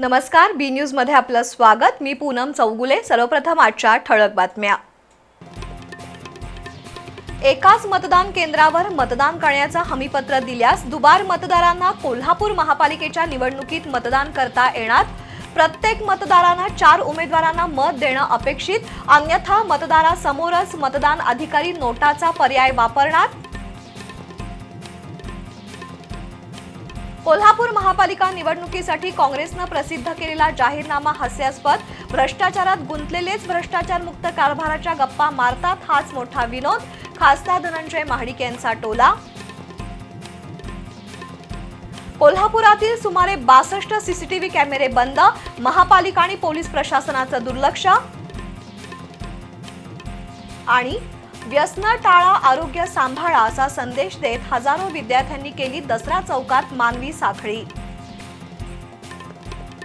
नमस्कार बी न्यूजमध्ये आपलं स्वागत. मी पूनम चौगुले. सर्वप्रथम आजच्या ठळक बातम्या. एकाच मतदान केंद्रावर मतदान करण्याचं हमीपत्र दिल्यास दुबार मतदारांना कोल्हापूर महापालिकेच्या निवडणुकीत मतदान करता येणार. प्रत्येक मतदारांना चार उमेदवारांना मत देणं अपेक्षित. अन्यथा मतदारासमोरच मतदान अधिकारी नोटाचा पर्याय वापरणार. कोल्हापूर महापालिका निवडणुकीसाठी काँग्रेसनं प्रसिद्ध केलेला जाहीरनामा हास्यास्पद. भ्रष्टाचारात गुंतलेलेच भ्रष्टाचारमुक्त कारभाराच्या गप्पा मारतात हाच मोठा विनोद. खासदार धनंजय महाडिक यांचा टोला. कोल्हापुरातील सुमारे बासष्ट सीसीटीव्ही कॅमेरे बंद. महापालिका आणि पोलीस प्रशासनाचं दुर्लक्ष. आणि व्यसन टाळा आरोग्य सांभाळा असा संदेश देत हजारो विद्यार्थ्यांनी केली दसरा चौकात मानवी साखळी.